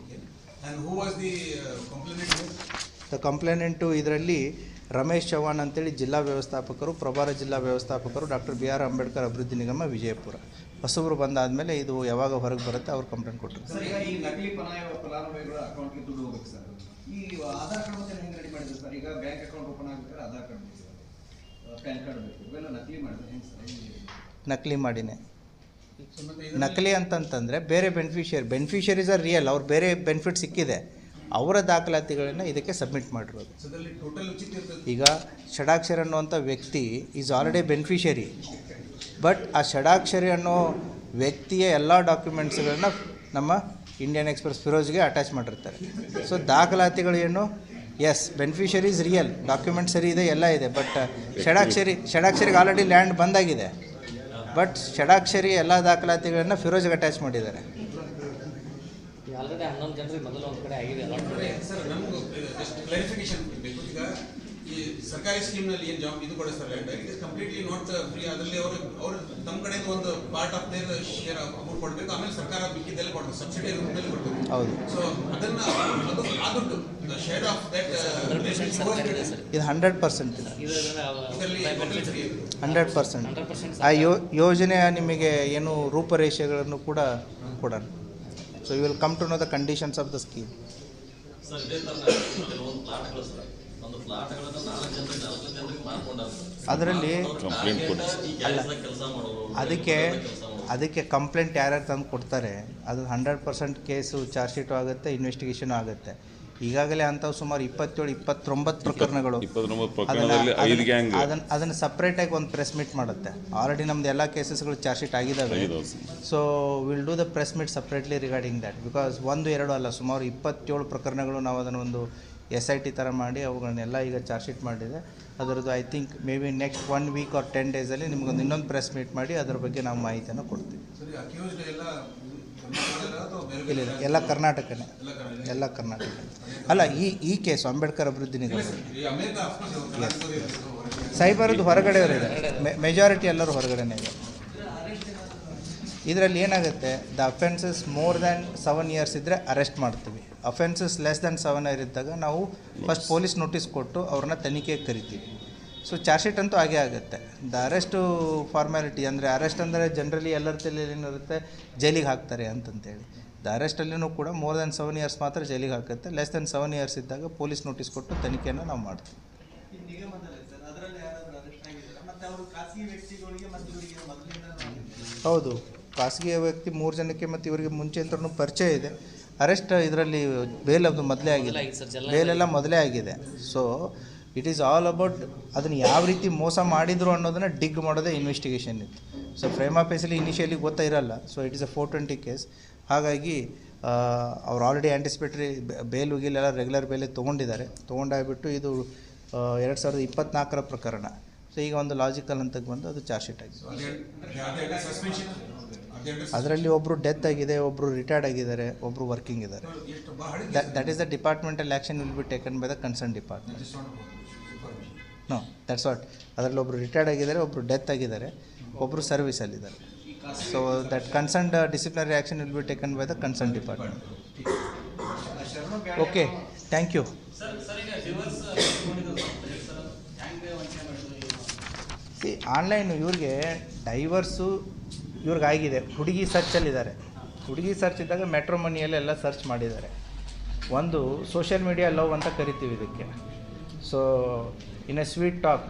and who was the complainant ಇದರಲ್ಲಿ ರಮೇಶ್ ಚೌಹಾಣ್ ಅಂತೇಳಿ ಜಿಲ್ಲಾ ವ್ಯವಸ್ಥಾಪಕರು ಪ್ರಭಾರ ಜಿಲ್ಲಾ ವ್ಯವಸ್ಥಾಪಕರು ಡಾಕ್ಟರ್ ಬಿ ಆರ್ ಅಂಬೇಡ್ಕರ್ ಅಭಿವೃದ್ಧಿ ನಿಗಮ ವಿಜಯಪುರ. ಹೊಸಬರು ಬಂದಾದಮೇಲೆ ಇದು ಯಾವಾಗ ಹೊರಗೆ ಬರುತ್ತೆ ಅವ್ರು ಕಂಪ್ಲೇಂಟ್ ಕೊಟ್ಟರು ಸರ್ ಈಗ ಈ ಆಧಾರ್ ಕಾರ್ಡ್ ಮತ್ತೆ ಹೆಂಗೆ ರೆಡಿ ಮಾಡಿದ್ರು ಸರ್? ಈಗ ಬ್ಯಾಂಕ್ ಅಕೌಂಟ್ ಓಪನ್ ಆಗ್ಬೇಕಾದ್ರೆ ಆಧಾರ್ ಕಾರ್ಡ್ ಬೇಕು. ಪ್ಯಾನ್ ಕಾರ್ಡ್ ಬೇಕು. ಇವೆಲ್ಲ ನಕಲಿ ಮಾಡಿದ್ರೆ ಹೆಂಗೆ ಸರ್? ನಕಲಿ ಮಾಡಿನೇ. ನಕಲಿ ಅಂತಂತಂದರೆ ಬೇರೆ ಬೆನಿಫಿಷಿಯರಿ ಇಸ್ ಆರ್ ರಿಯಲ್ ಅವ್ರು ಬೇರೆ ಬೆನಿಫಿಟ್ ಸಿಕ್ಕಿದೆ. ಅವರ ದಾಖಲಾತಿಗಳನ್ನು ಇದಕ್ಕೆ ಸಬ್ಮಿಟ್ ಮಾಡಿರೋದು. ಸದಲ್ಲಿ ಟೋಟಲ್ ಉಚಿತ ಇರ್ತದೆ. ಈಗ ಷಡಾಕ್ಷರಿ ಅನ್ನುವಂಥ ವ್ಯಕ್ತಿ ಈಸ್ ಆಲ್ರೆಡಿ ಬೆನಿಫಿಷರಿ ಬಟ್ ಆ ಷಡಾಕ್ಷರಿ ಅನ್ನೋ ವ್ಯಕ್ತಿಯ ಎಲ್ಲ ಡಾಕ್ಯುಮೆಂಟ್ಸ್ಗಳನ್ನ ನಮ್ಮ ಇಂಡಿಯನ್ ಎಕ್ಸ್ಪ್ರೆಸ್ ಫಿರೋಜ್ಗೆ ಅಟ್ಯಾಚ್ ಮಾಡಿರ್ತಾರೆ. ಸೊ ದಾಖಲಾತಿಗಳು ಏನು? ಎಸ್ ಬೆನಿಫಿಷರೀಸ್ ರಿಯಲ್ ಡಾಕ್ಯುಮೆಂಟ್ ಸರಿ ಇದೆ ಎಲ್ಲ ಇದೆ. ಬಟ್ ಷಡಾಕ್ಷರಿ ಷಡಾಕ್ಷರಿಗೆ ಆಲ್ರೆಡಿ ಲ್ಯಾಂಡ್ ಬಂದಾಗಿದೆ. ಬಟ್ ಷಡಾಕ್ಷರಿ ಎಲ್ಲ ದಾಖಲಾತಿಗಳನ್ನು ಫಿರೋಜ್ಗೆ ಅಟ್ಯಾಚ್ ಮಾಡಿದ್ದಾರೆ. ಆಲ್ರೆಡಿ ಹನ್ನೊಂದು ಜನರಿಗೆ ಮೊದಲು ಒಂದು ಕಡೆ ಆಗಿದೆ. ಅಲಾಟ್ಮೆಂಟ್ ಸ್ಕೀಮ್ನಲ್ಲಿ ಸರ್ಕಾರಿ ಏನು ಜಾಬ್ ಇದು ಕೊಡಿಸ್ತಾರೆ land it is completely not free ಅದರಲ್ಲಿ ಅವರು ಅವರು ತಮ್ಮ ಕಡೆಯಿಂದ ಒಂದು part of their share amount ಕೊಡಬೇಕು. ಆಮೇಲೆ ಸರ್ಕಾರ ಬಿಕ್ಕಿದ್ದೆಲ್ಲ ಕೊಡ್ತಾರೆ ಸಬ್ಸಿಡಿ ರೂಪದಲ್ಲಿ ಕೊಡ್ಬೇಕು. ಹೌದು. ಸೊ ಅದನ್ನ ಅದು ಆ ದುಡ್ಡು ಶೇರ್ ಆಫ್ ದಟ್ ಇದು hundred percent hundred percent hundred percent ಆ ಯೋ ಯೋಜನೆಯ ನಿಮಗೆ ಏನು ರೂಪರೇಷೆಗಳನ್ನು ಕೂಡ ಕೊಡೋಣ. So you will come to know the conditions of the scheme sir ಇದೇ ಥರ ಕೆಲವೊಂದು ಪ್ಲಾಟ್ಗಳು ಸರ್. ಅದರಲ್ಲಿ ಅಲ್ಲ ಅದಕ್ಕೆ ಅದಕ್ಕೆ ಕಂಪ್ಲೇಂಟ್ ಯಾರ್ಯಾರು ತಂದು ಕೊಡ್ತಾರೆ ಅದು hundred percent case charge sheet ಆಗುತ್ತೆ ಇನ್ವೆಸ್ಟಿಗೇಷನು ಆಗುತ್ತೆ. ಈಗಾಗಲೇ ಅಂಥವು ಸುಮಾರು ಇಪ್ಪತ್ತೇಳು ಇಪ್ಪತ್ತೊಂಬತ್ತು ಪ್ರಕರಣಗಳು. ಅದನ್ನು ಅದನ್ನು ಸಪ್ರೇಟಾಗಿ ಒಂದು ಪ್ರೆಸ್ ಮೀಟ್ ಮಾಡುತ್ತೆ. ಆಲ್ರೆಡಿ ನಮ್ದು ಎಲ್ಲ ಕೇಸಸ್ಗಳು ಚಾರ್ಜ್ ಶೀಟ್ ಆಗಿದ್ದಾವೆ ಆಗಿದಾವೆ. So will do the press meet separately regarding that because ಒಂದು ಎರಡು ಅಲ್ಲ ಸುಮಾರು ಇಪ್ಪತ್ತೇಳು ಪ್ರಕರಣಗಳು ನಾವು ಅದನ್ನು ಒಂದು ಎಸ್ ಐ ಟಿ ಥರ ಮಾಡಿ ಅವುಗಳನ್ನೆಲ್ಲ ಈಗ ಚಾರ್ಜ್ ಶೀಟ್ ಮಾಡಿದೆ. ಅದರದ್ದು I think maybe next one week or ten ಡೇಸಲ್ಲಿ ನಿಮ್ಗೊಂದು ಇನ್ನೊಂದು ಪ್ರೆಸ್ ಮೀಟ್ ಮಾಡಿ ಅದರ ಬಗ್ಗೆ ನಾವು ಮಾಹಿತಿಯನ್ನು ಕೊಡ್ತೀವಿ. ಇಲ್ಲ ಇಲ್ಲ ಎಲ್ಲ ಕರ್ನಾಟಕನೇ. ಎಲ್ಲ ಕರ್ನಾಟಕ. ಅಲ್ಲ ಈ ಈ ಕೇಸು ಅಂಬೇಡ್ಕರ್ ಅಭಿವೃದ್ಧಿ ನಿಗಮ. ಸೈಬರದ್ದು ಸೈಬರ್ದು ಹೊರಗಡೆ ಇದೆ. ಮೆಜಾರಿಟಿ ಎಲ್ಲರೂ ಹೊರಗಡೆನೇ ಇದೆ. ಇದರಲ್ಲಿ ಏನಾಗುತ್ತೆ? The offences more than seven years ಇದ್ದರೆ ಅರೆಸ್ಟ್ ಮಾಡ್ತೀವಿ. Offences less than seven year ಇದ್ದಾಗ ನಾವು ಫಸ್ಟ್ ಪೊಲೀಸ್ ನೋಟಿಸ್ ಕೊಟ್ಟು ಅವ್ರನ್ನ ತನಿಖೆಗೆ ಕರಿತೀವಿ. ಸೊ ಚಾರ್ಜ್ ಶೀಟ್ ಅಂತೂ ಆಗೇ ಆಗುತ್ತೆ. ದ ಅರೆಸ್ಟು ಫಾರ್ಮ್ಯಾಲಿಟಿ ಅಂದರೆ ಅರೆಸ್ಟ್ ಅಂದರೆ ಜನರಲಿ ಎಲ್ಲರ ತಲೆಯಲ್ಲಿ ಏನಿರುತ್ತೆ ಜೈಲಿಗೆ ಹಾಕ್ತಾರೆ ಅಂತಂತೇಳಿ. ದ ಅರೆಸ್ಟಲ್ಲಿನೂ ಕೂಡ ಮೋರ್ ದ್ಯಾನ್ ಸೆವೆನ್ ಇಯರ್ಸ್ ಮಾತ್ರ ಜೈಲಿಗೆ ಹಾಕುತ್ತೆ. ಲೆಸ್ ದ್ಯಾನ್ ಸೆವೆನ್ ಇಯರ್ಸ್ ಇದ್ದಾಗ ಪೊಲೀಸ್ ನೋಟಿಸ್ ಕೊಟ್ಟು ತನಿಖೆಯನ್ನು ನಾವು ಮಾಡ್ತೀವಿ. ಹೌದು. ಖಾಸಗಿ ವ್ಯಕ್ತಿ ಮೂರು ಜನಕ್ಕೆ ಮತ್ತು ಇವರಿಗೆ ಮುಂಚೆ ಅಂತೂ ಪರಿಚಯ ಇದೆ. ಅರೆಸ್ಟ್ ಇದರಲ್ಲಿ ಬೇಲ್ ಅದು ಮೊದಲೇ ಆಗಿದೆ. ಬೇಲೆಲ್ಲ ಮೊದಲೇ ಆಗಿದೆ. So it is all about ಅದನ್ನು ಯಾವ ರೀತಿ ಮೋಸ ಮಾಡಿದ್ರು ಅನ್ನೋದನ್ನು ಡಿಗ್ ಮಾಡೋದೇ ಇನ್ವೆಸ್ಟಿಗೇಷನ್ ಇತ್ತು. ಸೊ ಫ್ರೇಮ್ ಆಫ್ ಪೇಸಲ್ಲಿ ಇನಿಷಿಯಲಿ ಗೊತ್ತಾ ಇರಲ್ಲ. So it is a four twenty case ಹಾಗಾಗಿ ಅವ್ರು ಆಲ್ರೆಡಿ ಆ್ಯಂಟಿಸಿಪೇಟ್ರಿ ಬೇಲ್ ಉಗಿಲೆಲ್ಲ ರೆಗ್ಯುಲರ್ ಬೇಲೆ ತೊಗೊಂಡಿದ್ದಾರೆ. ತೊಗೊಂಡಾಗ್ಬಿಟ್ಟು ಇದು ಎರಡು ಸಾವಿರದ ಇಪ್ಪತ್ನಾಲ್ಕರ ಪ್ರಕರಣ. ಸೊ ಈಗ ಒಂದು ಲಾಜಿಕಲ್ ಹಂತಕ್ಕೆ ಬಂದು ಅದು ಚಾರ್ಜ್ ಶೀಟ್ ಆಗಿದೆ. ಅದರಲ್ಲಿ ಒಬ್ಬರು ಡೆತ್ ಆಗಿದೆ ಒಬ್ಬರು ರಿಟೈರ್ಡ್ ಆಗಿದ್ದಾರೆ ಒಬ್ಬರು ವರ್ಕಿಂಗ್ ಇದ್ದಾರೆ. That is the departmental action will be taken by the concern department no that's what ಅದರಲ್ಲಿ ಒಬ್ಬರು ರಿಟೈರ್ಡ್ ಆಗಿದ್ದಾರೆ ಒಬ್ಬರು ಡೆತ್ ಆಗಿದ್ದಾರೆ ಒಬ್ಬರು ಸರ್ವಿಸಲ್ಲಿದ್ದಾರೆ so that concern disciplinary action will be taken by the concern department okay thank you see online ಇವ್ರಿಗೆ ಡೈವರ್ಸು ಇವ್ರಿಗೆ ಆಗಿದೆ. ಹುಡುಗಿ ಸರ್ಚಲ್ಲಿದ್ದಾರೆ ಹುಡುಗಿ ಸರ್ಚ್ ಇದ್ದಾಗ ಮೆಟ್ರೋ ಮನಿಯಲ್ಲೆಲ್ಲ ಸರ್ಚ್ ಮಾಡಿದ್ದಾರೆ. ಒಂದು ಸೋಷಿಯಲ್ ಮೀಡಿಯಾ ಲವ್ ಅಂತ ಕರಿತೀವಿ ಇದಕ್ಕೆ. So in a sweet talk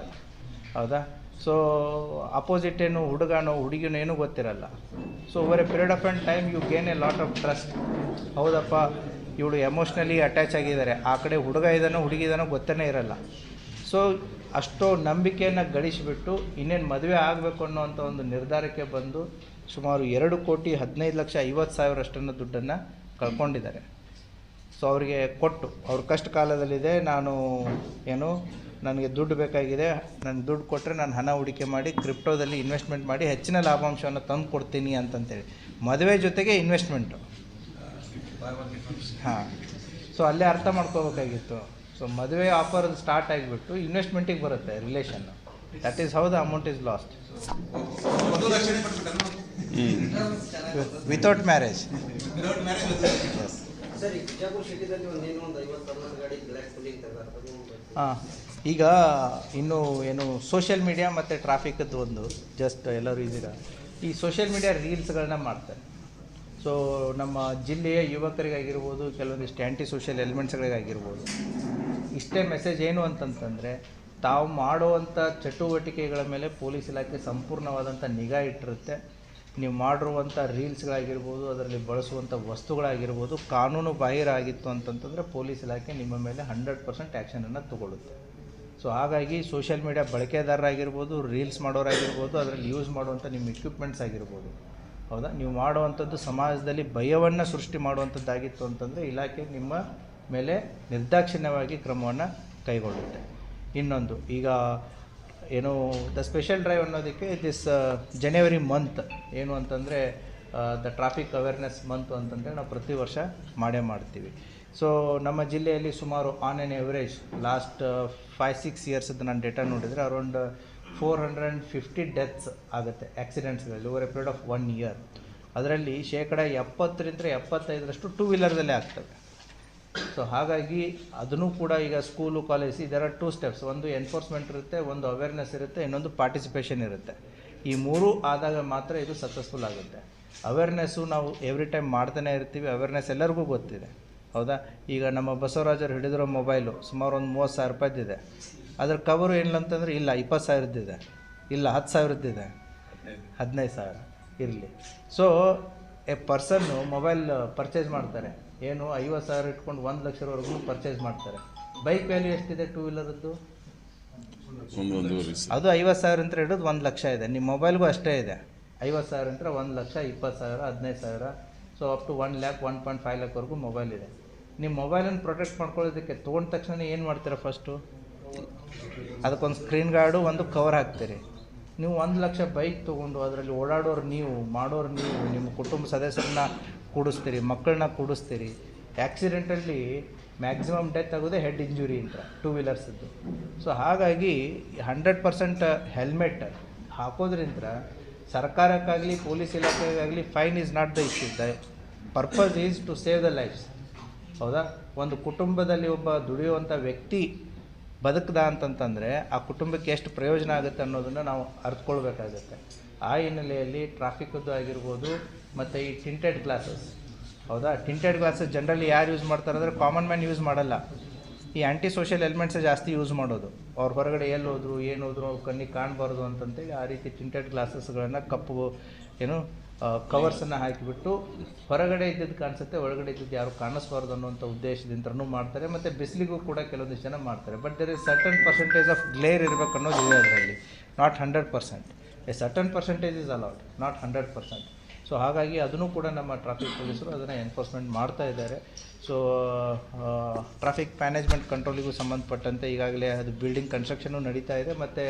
ಹೌದಾ? ಸೊ ಅಪೋಸಿಟ್ ಏನು ಹುಡುಗನೋ ಹುಡುಗಿನೋ ಏನೂ ಗೊತ್ತಿರಲ್ಲ. So over a period of and time you gain a lot of trust ಹೌದಪ್ಪ? ಇವಳು ಎಮೋಷ್ನಲಿ ಅಟ್ಯಾಚ್ ಆಗಿದ್ದಾರೆ. ಆ ಕಡೆ ಹುಡುಗ ಇದ್ದಾನೋ ಹುಡುಗಿದಾನೋ ಗೊತ್ತೇ ಇರಲ್ಲ. ಸೊ ಅಷ್ಟೋ ನಂಬಿಕೆಯನ್ನು ಗಳಿಸಿಬಿಟ್ಟು ಇನ್ನೇನು ಮದುವೆ ಆಗಬೇಕು ಅನ್ನೋವಂಥ ಒಂದು ನಿರ್ಧಾರಕ್ಕೆ ಬಂದು ಸುಮಾರು ಎರಡು ಕೋಟಿ ಹದಿನೈದು ಲಕ್ಷ ಐವತ್ತು ಸಾವಿರಷ್ಟನ್ನು ದುಡ್ಡನ್ನು ಕಳ್ಕೊಂಡಿದ್ದಾರೆ. ಸೊ ಅವರಿಗೆ ಕೊಟ್ಟು ಅವ್ರ ಕಷ್ಟ ಕಾಲದಲ್ಲಿದೆ ನಾನು ಏನು ನನಗೆ ದುಡ್ಡು ಬೇಕಾಗಿದೆ ನನ್ನ ದುಡ್ಡು ಕೊಟ್ಟರೆ ನಾನು ಹಣ ಹೂಡಿಕೆ ಮಾಡಿ ಕ್ರಿಪ್ಟೋದಲ್ಲಿ ಇನ್ವೆಸ್ಟ್ಮೆಂಟ್ ಮಾಡಿ ಹೆಚ್ಚಿನ ಲಾಭಾಂಶವನ್ನು ತಂದು ಕೊಡ್ತೀನಿ ಅಂತಂತೇಳಿ. ಮದುವೆ ಜೊತೆಗೆ ಇನ್ವೆಸ್ಟ್ಮೆಂಟು. ಹಾಂ. ಸೊ ಅಲ್ಲೇ ಅರ್ಥ ಮಾಡ್ಕೋಬೇಕಾಗಿತ್ತು. ಸೊ ಮದುವೆ ಆಫರ್ ಸ್ಟಾರ್ಟ್ ಆಗಿಬಿಟ್ಟು ಇನ್ವೆಸ್ಟ್ಮೆಂಟಿಗೆ ಬರುತ್ತೆ relation that is how the amount is lost without marriage ಹಾಂ ಈಗ ಇನ್ನು ಏನು ಸೋಷಿಯಲ್ ಮೀಡಿಯಾ ಮತ್ತು ಟ್ರಾಫಿಕ್ದು ಒಂದು ಜಸ್ಟ್ ಎಲ್ಲರೂ ಇದ್ದೀರ? ಈ ಸೋಷಿಯಲ್ ಮೀಡಿಯಾ ರೀಲ್ಸ್ಗಳನ್ನ ಮಾಡ್ತಾರೆ. ಸೊ ನಮ್ಮ ಜಿಲ್ಲೆಯ ಯುವಕರಿಗಾಗಿರ್ಬೋದು, ಕೆಲವೊಂದಿಷ್ಟು ಆ್ಯಂಟಿ ಸೋಷಿಯಲ್ ಎಲಿಮೆಂಟ್ಸ್ಗಳಿಗಾಗಿರ್ಬೋದು ಇಷ್ಟೇ ಮೆಸೇಜ್ ಏನು ಅಂತಂತಂದರೆ, ತಾವು ಮಾಡುವಂಥ ಚಟುವಟಿಕೆಗಳ ಮೇಲೆ ಪೊಲೀಸ್ ಇಲಾಖೆ ಸಂಪೂರ್ಣವಾದಂಥ ನಿಗಾ ಇಟ್ಟಿರುತ್ತೆ. ನೀವು ಮಾಡಿರುವಂಥ ರೀಲ್ಸ್ಗಳಾಗಿರ್ಬೋದು ಅದರಲ್ಲಿ ಬಳಸುವಂಥ ವಸ್ತುಗಳಾಗಿರ್ಬೋದು, ಕಾನೂನು ಬಾಹಿರ ಆಗಿತ್ತು ಅಂತಂತಂದರೆ ಪೊಲೀಸ್ ಇಲಾಖೆ ನಿಮ್ಮ ಮೇಲೆ ಹಂಡ್ರೆಡ್ ಪರ್ಸೆಂಟ್ ಆ್ಯಕ್ಷನನ್ನು ತಗೊಳ್ಳುತ್ತೆ. ಸೊ ಹಾಗಾಗಿ ಸೋಷಿಯಲ್ ಮೀಡಿಯಾ ಬಳಕೆದಾರರಾಗಿರ್ಬೋದು ರೀಲ್ಸ್ ಮಾಡೋರಾಗಿರ್ಬೋದು, ಅದರಲ್ಲಿ ಯೂಸ್ ಮಾಡುವಂಥ ನಿಮ್ಮ ಇಕ್ವಿಪ್ಮೆಂಟ್ಸ್ ಆಗಿರ್ಬೋದು ಹೌದಾ? ನೀವು ಮಾಡುವಂಥದ್ದು ಸಮಾಜದಲ್ಲಿ ಭಯವನ್ನು ಸೃಷ್ಟಿ ಮಾಡುವಂಥದ್ದಾಗಿತ್ತು ಅಂತಂದರೆ ಇಲಾಖೆ ನಿಮ್ಮ ಮೇಲೆ ನಿರ್ದಾಕ್ಷಿಣ್ಯವಾಗಿ ಕ್ರಮವನ್ನು ಕೈಗೊಳ್ಳುತ್ತೆ. ಇನ್ನೊಂದು, ಈಗ ಏನು ದ ಸ್ಪೆಷಲ್ ಡ್ರೈವ್ ಅನ್ನೋದಕ್ಕೆ ದಿಸ್ ಜನವರಿ ಮಂತ್ ಏನು ಅಂತಂದರೆ ದ ಟ್ರಾಫಿಕ್ ಅವೇರ್ನೆಸ್ ಮಂತ್ ಅಂತಂದರೆ ನಾವು ಪ್ರತಿ ವರ್ಷ ಮಾಡೇ ಮಾಡ್ತೀವಿ. ಸೊ, ನಮ್ಮ ಜಿಲ್ಲೆಯಲ್ಲಿ ಸುಮಾರು on on average last five six ಇಯರ್ಸದ್ದು ನಾನು ಡೇಟಾ ನೋಡಿದರೆ around four hundred and fifty deaths ಆಗುತ್ತೆ ಆಕ್ಸಿಡೆಂಟ್ಸ್ಗಳಲ್ಲಿ over a period of one year ಅದರಲ್ಲಿ ಶೇಕಡ ಎಪ್ಪತ್ತರಿಂದ ಎಪ್ಪತ್ತೈದರಷ್ಟು ಟೂ ವೀಲರ್ದಲ್ಲೇ ಆಗ್ತವೆ. ಸೊ ಹಾಗಾಗಿ ಅದನ್ನು ಕೂಡ ಈಗ ಸ್ಕೂಲು ಕಾಲೇಜ್ ಇದರ ಟೂ ಸ್ಟೆಪ್ಸ್ ಒಂದು ಎನ್ಫೋರ್ಸ್ಮೆಂಟ್ ಇರುತ್ತೆ, ಒಂದು ಅವೇರ್ನೆಸ್ ಇರುತ್ತೆ, ಇನ್ನೊಂದು ಪಾರ್ಟಿಸಿಪೇಷನ್ ಇರುತ್ತೆ. ಈ ಮೂರೂ ಆದಾಗ ಮಾತ್ರ ಇದು ಸಕ್ಸಸ್ಫುಲ್ ಆಗುತ್ತೆ. ಅವೇರ್ನೆಸ್ಸು ನಾವು ಎವ್ರಿ ಟೈಮ್ ಮಾಡ್ತಾನೆ ಇರ್ತೀವಿ ಅವೇರ್ನೆಸ್ ಎಲ್ಲರಿಗೂ ಗೊತ್ತಿದೆ. ಹೌದಾ? ಈಗ ನಮ್ಮ ಬಸವರಾಜರು ಹಿಡಿದಿರೋ ಮೊಬೈಲು ಸುಮಾರು ಒಂದು ಮೂವತ್ತು ಸಾವಿರ ರೂಪಾಯ್ದಿದೆ. ಅದ್ರ ಕವರು ಏನಿಲ್ಲ ಅಂತಂದರೆ ಇಲ್ಲ ಇಪ್ಪತ್ತು ಸಾವಿರದ್ದಿದೆ ಇಲ್ಲ ಹತ್ತು ಸಾವಿರದ್ದಿದೆ ಹದಿನೈದು ಸಾವಿರ. ಇರಲಿ. So a person mobile purchase ಮಾಡ್ತಾರೆ. ಏನು ಐವತ್ತು ಸಾವಿರ ಇಟ್ಕೊಂಡು ಒಂದು ಲಕ್ಷದವರೆಗೂ ಪರ್ಚೇಸ್ ಮಾಡ್ತಾರೆ. ಬೈಕ್ ವ್ಯಾಲ್ಯೂ ಎಷ್ಟಿದೆ ಟೂ ವೀಲರದ್ದು. ಅದು ಐವತ್ತು ಸಾವಿರ ಅಂತ ಹಿಡಿದು ಒಂದು ಲಕ್ಷ ಇದೆ. ನಿಮ್ಮ ಮೊಬೈಲ್ಗೂ ಅಷ್ಟೇ ಇದೆ. ಐವತ್ತು ಸಾವಿರ ಅಂತ ಒಂದು ಲಕ್ಷ ಇಪ್ಪತ್ತು ಸಾವಿರ ಹದಿನೈದು ಸಾವಿರ. So up to one lakh one point five ಲ್ಯಾಕ್ವರೆಗೂ mobile ಇದೆ. ನಿಮ್ಮ ಮೊಬೈಲನ್ನು ಪ್ರೊಟೆಕ್ಟ್ ಮಾಡ್ಕೊಳ್ಳೋದಕ್ಕೆ ತೊಗೊಂಡ ತಕ್ಷಣ ಏನು ಮಾಡ್ತೀರಾ ಫಸ್ಟು ಅದಕ್ಕೊಂದು ಸ್ಕ್ರೀನ್ ಗಾರ್ಡು ಒಂದು ಕವರ್ ಹಾಕ್ತೀರಿ. ನೀವು ಒಂದು ಲಕ್ಷ ಬೈಕ್ ತೊಗೊಂಡು ಅದರಲ್ಲಿ ಓಡಾಡೋರು ನೀವು, ಮಾಡೋರು ನೀವು, ನಿಮ್ಮ ಕುಟುಂಬ ಸದಸ್ಯರನ್ನ ಕೂಡಿಸ್ತೀರಿ, ಮಕ್ಕಳನ್ನ ಕೂಡಿಸ್ತೀರಿ. ಆ್ಯಕ್ಸಿಡೆಂಟಲ್ಲಿ ಮ್ಯಾಕ್ಸಿಮಮ್ ಡೆತ್ ಆಗೋದೇ ಹೆಡ್ ಇಂಜುರಿ ಅಂತ ಟೂ ವೀಲರ್ಸದ್ದು ಸೊ ಹಾಗಾಗಿ ಹಂಡ್ರೆಡ್ ಪರ್ಸೆಂಟ್ ಹೆಲ್ಮೆಟ್ ಹಾಕೋದ್ರಿಂದ ಸರ್ಕಾರಕ್ಕಾಗಲಿ police ಇಲಾಖೆಗಾಗಲಿ fine is not the issue the purpose is to save the lives ಹೌದಾ? ಒಂದು ಕುಟುಂಬದಲ್ಲಿ ಒಬ್ಬ ದುಡಿಯುವಂಥ ವ್ಯಕ್ತಿ ಬದುಕದ ಅಂತಂತಂದರೆ ಆ ಕುಟುಂಬಕ್ಕೆ ಎಷ್ಟು ಪ್ರಯೋಜನ ಆಗುತ್ತೆ ಅನ್ನೋದನ್ನು ನಾವು ಅರ್ಥಕೊಳ್ಬೇಕಾಗುತ್ತೆ ಆ ಹಿನ್ನೆಲೆಯಲ್ಲಿ ಟ್ರಾಫಿಕದ್ದು ಆಗಿರ್ಬೋದು ಮತ್ತು ಈ ಟಿಂಟೆಡ್ ಗ್ಲಾಸಸ್. ಹೌದಾ? ಟಿಂಟೆಡ್ ಗ್ಲಾಸಸ್ ಜನರಲಿ ಯಾರು ಯೂಸ್ ಮಾಡ್ತಾರೆ ಅಂದರೆ ಕಾಮನ್ ಮ್ಯಾನ್ ಯೂಸ್ ಮಾಡಲ್ಲ. ಈ ಆ್ಯಂಟಿ ಸೋಷಿಯಲ್ ಎಲಿಮೆಂಟ್ಸೇ ಜಾಸ್ತಿ ಯೂಸ್ ಮಾಡೋದು. ಅವ್ರ ಹೊರಗಡೆ ಎಲ್ಲಿ ಹೋದ್ರು ಏನು ಹೋದ್ರು ಕಣ್ಣಿಗೆ ಕಾಣಬಾರ್ದು ಅಂತಂತೇಳಿ ಆ ರೀತಿ ಟಿಂಟೆಡ್ ಗ್ಲಾಸಸ್ಗಳನ್ನು ಕಪ್ಪು, ಏನು ಕವರ್ಸನ್ನು ಹಾಕಿಬಿಟ್ಟು ಹೊರಗಡೆ ಇದ್ದಿದ್ದು ಕಾಣಿಸುತ್ತೆ, ಒಳಗಡೆ ಇದ್ದಿದ್ದು ಯಾರು ಕಾಣಿಸ್ಬಾರ್ದು ಅನ್ನೋಂಥ ಉದ್ದೇಶದಿಂದನೂ ಮಾಡ್ತಾರೆ. ಮತ್ತು ಬಿಸಿಲಿಗೂ ಕೂಡ ಕೆಲವೊಂದಿಷ್ಟು ಜನ ಮಾಡ್ತಾರೆ. But there is certain percentage of glare ಇರಬೇಕು ಅನ್ನೋದು ಇದೆ ಅದರಲ್ಲಿ. Not hundred percent a certain percentage is allowed not hundred percent so ಹಾಗಾಗಿ ಅದನ್ನು ಕೂಡ ನಮ್ಮ ಟ್ರಾಫಿಕ್ ಪೊಲೀಸರು ಅದನ್ನು ಎನ್ಫೋರ್ಸ್ಮೆಂಟ್ ಮಾಡ್ತಾ ಇದ್ದಾರೆ. ಸೊ ಟ್ರಾಫಿಕ್ ಮ್ಯಾನೇಜ್ಮೆಂಟ್ ಕಂಟ್ರೋಲಿಗೂ ಸಂಬಂಧಪಟ್ಟಂತೆ ಈಗಾಗಲೇ ಅದು ಬಿಲ್ಡಿಂಗ್ ಕನ್ಸ್ಟ್ರಕ್ಷನು ನಡೀತಾ ಇದೆ. ಮತ್ತು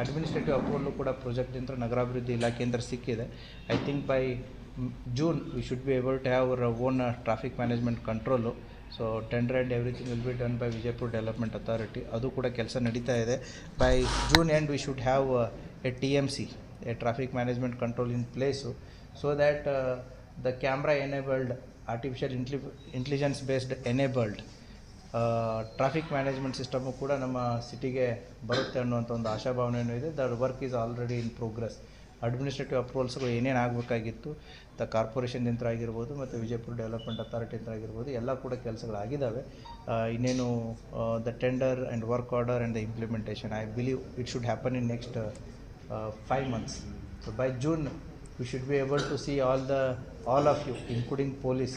ಅಡ್ಮಿನಿಸ್ಟ್ರೇಟಿವ್ ಅಪ್ರೂವಲ್ಲು ಕೂಡ ಪ್ರಾಜೆಕ್ಟಿಂದ ನಗರಾಭಿವೃದ್ಧಿ ಇಲಾಖೆಯಿಂದ ಸಿಕ್ಕಿದೆ. I think by June we should be able to have our own traffic management control so tender and everything will be done by Vijayapura development authority ಅದು ಕೂಡ ಕೆಲಸ ನಡೀತಾ ಇದೆ. By June end we should have a T M C a traffic management control in place so that the camera enabled artificial ಇಂಟ್ಲಿ intelligence based enabled traffic management system ಕೂಡ ನಮ್ಮ ಸಿಟಿಗೆ ಬರುತ್ತೆ ಅನ್ನುವಂಥ ಒಂದು ಆಶಾಭಾವನೆಯೂ ಇದೆ. The work is already in progress administrative ಅಪ್ರೂವಲ್ಸ್ಗಳು ಏನೇನು ಆಗಬೇಕಾಗಿತ್ತು ದ ಕಾರ್ಪೊರೇಷನ್ ಯಂತ್ರ ಆಗಿರ್ಬೋದು ಮತ್ತು ವಿಜಯಪುರ ಡೆವಲಪ್ಮೆಂಟ್ ಅಥಾರಿಟಿ ಯಂತ್ರ ಆಗಿರ್ಬೋದು, ಎಲ್ಲ ಕೂಡ ಕೆಲಸಗಳಾಗಿದ್ದಾವೆ. ಇನ್ನೇನು the tender and work order and the implementation I believe it should happen in next five months so by June we should be able to see all the all of you including police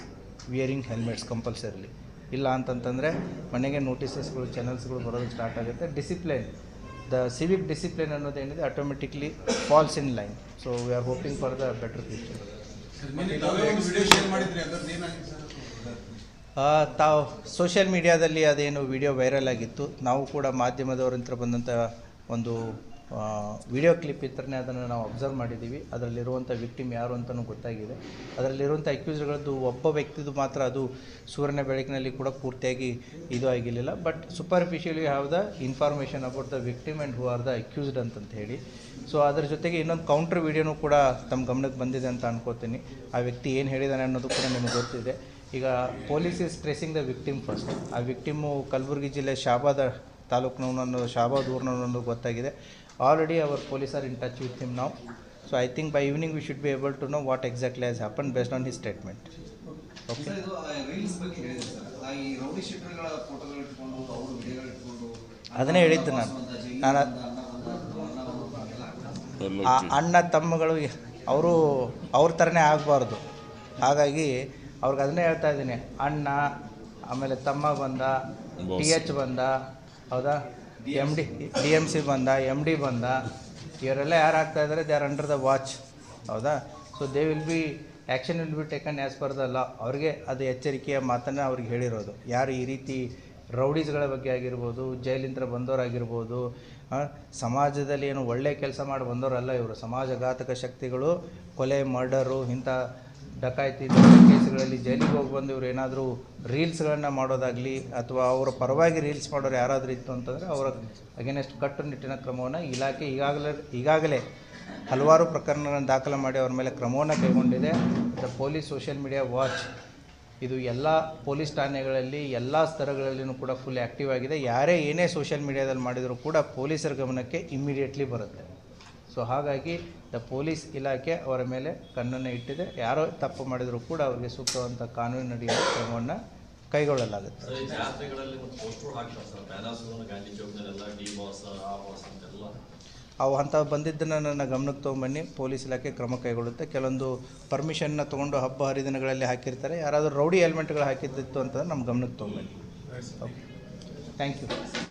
wearing helmets compulsorily ಇಲ್ಲ ಅಂತಂತಂದರೆ ಮನೆಗೆ ನೋಟಿಸಸ್ಗಳು ಚಾನಲ್ಸ್ಗಳು ಬರೋದು ಸ್ಟಾರ್ಟ್ ಆಗುತ್ತೆ. Discipline the civic discipline ಅನ್ನೋದೇನಿದೆ automatically falls in line so we are hoping for the better future ತಾವು ಸೋಷಿಯಲ್ ಮೀಡಿಯಾದಲ್ಲಿ ಅದೇನು ವಿಡಿಯೋ ವೈರಲ್ ಆಗಿತ್ತು. ನಾವು ಕೂಡ ಮಾಧ್ಯಮದವರಂತ್ರ ಬಂದಂಥ ಒಂದು ವಿಡಿಯೋ ಕ್ಲಿಪ್ ಇತ್ತರನೇ ಅದನ್ನು ನಾವು ಅಬ್ಸರ್ವ್ ಮಾಡಿದ್ದೀವಿ. ಅದರಲ್ಲಿರುವಂಥ ವಿಕ್ಟಿಮ್ ಯಾರು ಅಂತಲೂ ಗೊತ್ತಾಗಿದೆ. ಅದರಲ್ಲಿರುವಂಥ ಅಕ್ಯೂಸ್ಗಳದ್ದು ಒಬ್ಬ ವ್ಯಕ್ತಿದು ಮಾತ್ರ ಅದು ಸೂರ್ಯನ ಬೆಳಕಿನಲ್ಲಿ ಕೂಡ ಪೂರ್ತಿಯಾಗಿ ಇದು ಆಗಿರಲಿಲ್ಲ. But superficially have the information about the victim and who are the accused ಅಂತಂತ ಹೇಳಿ. ಸೊ ಅದರ ಜೊತೆಗೆ ಇನ್ನೊಂದು ಕೌಂಟ್ರ್ ವಿಡಿಯೋನೂ ಕೂಡ ತಮ್ಮ ಗಮನಕ್ಕೆ ಬಂದಿದೆ ಅಂತ ಅನ್ಕೋತೀನಿ. ಆ ವ್ಯಕ್ತಿ ಏನು ಹೇಳಿದಾನೆ ಅನ್ನೋದು ಕೂಡ ನಿಮಗೆ ಗೊತ್ತಿದೆ. ಈಗ police is tracing the victim first ಆ ವಿಕ್ಟಿಮು ಕಲಬುರಗಿ ಜಿಲ್ಲೆ ಶಾಬಾದ ತಾಲೂಕಿನವನು ಅನ್ನೋದು ಶಾಬಾದ್ ಅನ್ನೋದು ಗೊತ್ತಾಗಿದೆ. Already our police are in touch with him now. So I think by evening we should be able to know what exactly has happened based on his statement. Okay sir ಇದು ರೀಲ್ಸ್ ಬಗ್ಗೆ ಹೇಳಿದೆ ಸರ್. ಆ ಈ ರೌಡಿ photo ಫೋಟೋಗಳು ಇಟ್ಕೊಂಡು ಅವರು ವಿಡಿಯೋಗಳು ಇಟ್ಕೊಂಡು ಅದನ್ನೇ ಹೇಳಿದ್ದು ನಾನು. ನಾನು ಅದ್- ಆ ಅಣ್ಣ ತಮ್ಮಗಳು ಅವರು ಅವ್ರ ಥರನೇ ಆಗಬಾರ್ದು. ಹಾಗಾಗಿ ಅವ್ರಿಗೆ ಅದನ್ನೇ ಹೇಳ್ತಾ ಇದ್ದೀನಿ. ಅಣ್ಣ ಆಮೇಲೆ ತಮ್ಮ ಬಂದ ಟಿ ಎಚ್ ಬಂದ ಹೌದಾ? M D D M C ಬಂದ ಎಂ ಡಿ ಬಂದ, ಇವರೆಲ್ಲ ಯಾರು ಆಗ್ತಾ ಇದ್ದಾರೆ they are under the watch ಹೌದಾ? So they will be action will be taken as per the law ಅವ್ರಿಗೆ ಅದು ಎಚ್ಚರಿಕೆಯ ಮಾತನ್ನು ಅವ್ರಿಗೆ ಹೇಳಿರೋದು. ಯಾರು ಈ ರೀತಿ ರೌಡೀಸ್ಗಳ ಬಗ್ಗೆ ಆಗಿರ್ಬೋದು, ಜೈಲಿಂದ ಬಂದವರಾಗಿರ್ಬೋದು ಸಮಾಜದಲ್ಲಿ ಏನು ಒಳ್ಳೆ ಕೆಲಸ ಮಾಡಿ ಬಂದವರಲ್ಲ ಇವರು. ಸಮಾಜಘಾತಕ ಶಕ್ತಿಗಳು, ಕೊಲೆ, ಮರ್ಡರು, ಇಂಥ ಡಕಾಯಿತಿ ಕೇಸುಗಳಲ್ಲಿ ಜೈಲಿಗೆ ಹೋಗಿ ಬಂದು ಇವರು ಏನಾದರೂ ರೀಲ್ಸ್ಗಳನ್ನು ಮಾಡೋದಾಗಲಿ ಅಥವಾ ಅವರ ಪರವಾಗಿ ರೀಲ್ಸ್ ಮಾಡೋರು ಯಾರಾದರೂ ಇತ್ತು ಅಂತಂದರೆ ಅವರ ಅಗೇನೆಸ್ಟ್ ಕಟ್ಟುನಿಟ್ಟಿನ ಕ್ರಮವನ್ನು ಇಲಾಖೆ ಈಗಾಗಲೇ ಈಗಾಗಲೇ ಹಲವಾರು ಪ್ರಕರಣಗಳನ್ನು ದಾಖಲೆ ಮಾಡಿ ಅವರ ಮೇಲೆ ಕ್ರಮವನ್ನು ಕೈಗೊಂಡಿದೆ. The police social media watch, ಇದು ಎಲ್ಲ ಪೊಲೀಸ್ ಠಾಣೆಗಳಲ್ಲಿ, ಎಲ್ಲ ಸ್ತರಗಳಲ್ಲಿಯೂ ಕೂಡ ಫುಲ್ ಆ್ಯಕ್ಟಿವ್ ಆಗಿದೆ. ಯಾರೇ ಏನೇ ಸೋಷಿಯಲ್ ಮೀಡಿಯಾದಲ್ಲಿ ಮಾಡಿದರೂ ಕೂಡ ಪೊಲೀಸರ ಗಮನಕ್ಕೆ ಇಮ್ಮಿಡಿಯೇಟ್ಲಿ ಬರುತ್ತೆ. ಸೊ ಹಾಗಾಗಿ ಪೊಲೀಸ್ ಇಲಾಖೆ ಅವರ ಮೇಲೆ ಕಣ್ಣನ್ನು ಇಟ್ಟಿದೆ. ಯಾರೋ ತಪ್ಪು ಮಾಡಿದರೂ ಕೂಡ ಅವರಿಗೆ ಸೂಕ್ತವಂಥ ಕಾನೂನಿನಡಿಯ ಕ್ರಮವನ್ನು ಕೈಗೊಳ್ಳಲಾಗುತ್ತೆ. ಅವು ಅಂಥ ಬಂದಿದ್ದನ್ನು ನನ್ನ ಗಮನಕ್ಕೆ ತೊಗೊಂಬನ್ನಿ. ಪೊಲೀಸ್ ಇಲಾಖೆ ಕ್ರಮ ಕೈಗೊಳ್ಳುತ್ತೆ. ಕೆಲವೊಂದು ಪರ್ಮಿಷನ್ನ ತೊಗೊಂಡು ಹಬ್ಬ ಹರಿದಿನಗಳಲ್ಲಿ ಹಾಕಿರ್ತಾರೆ. ಯಾರಾದರೂ ರೌಡಿ ಹೆಲ್ಮೆಟ್ಗಳು ಹಾಕಿದ್ದಿತ್ತು ಅಂತಂದ್ರೆ ನಮ್ಮ ಗಮನಕ್ಕೆ ತೊಗೊಂಬನ್ನಿ. Okay thank you